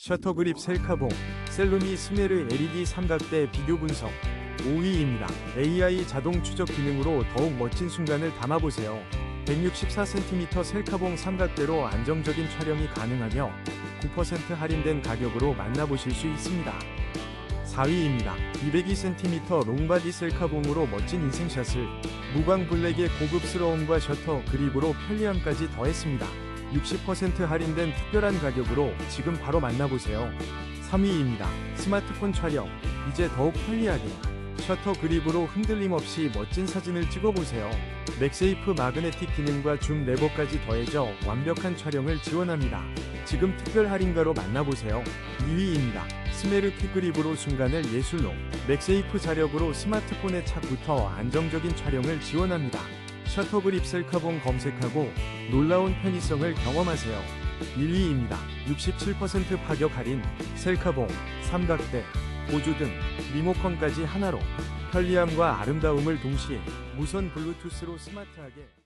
셔터 그립 셀카봉, 셀루미 스메르 LED 삼각대 비교 분석 5위입니다. AI 자동 추적 기능으로 더욱 멋진 순간을 담아보세요. 164cm 셀카봉 삼각대로 안정적인 촬영이 가능하며 9% 할인된 가격으로 만나보실 수 있습니다. 4위입니다. 202cm 롱바디 셀카봉으로 멋진 인생샷을 무광 블랙의 고급스러움과 셔터 그립으로 편리함까지 더했습니다. 60% 할인된 특별한 가격으로 지금 바로 만나보세요. 3위입니다. 스마트폰 촬영 이제 더욱 편리하게 셔터 그립으로 흔들림 없이 멋진 사진을 찍어보세요. 맥세이프 마그네틱 기능과 줌 레버까지 더해져 완벽한 촬영을 지원합니다. 지금 특별 할인가로 만나보세요. 2위입니다. 스메르 퀵그립으로 순간을 예술로 맥세이프 자력으로 스마트폰의 착부터 안정적인 촬영을 지원합니다. 셔터 그립 셀카봉 검색하고 놀라운 편의성을 경험하세요. 1위입니다. 67% 파격 할인, 셀카봉, 삼각대, 보조 등 리모컨까지 하나로 편리함과 아름다움을 동시에 무선 블루투스로 스마트하게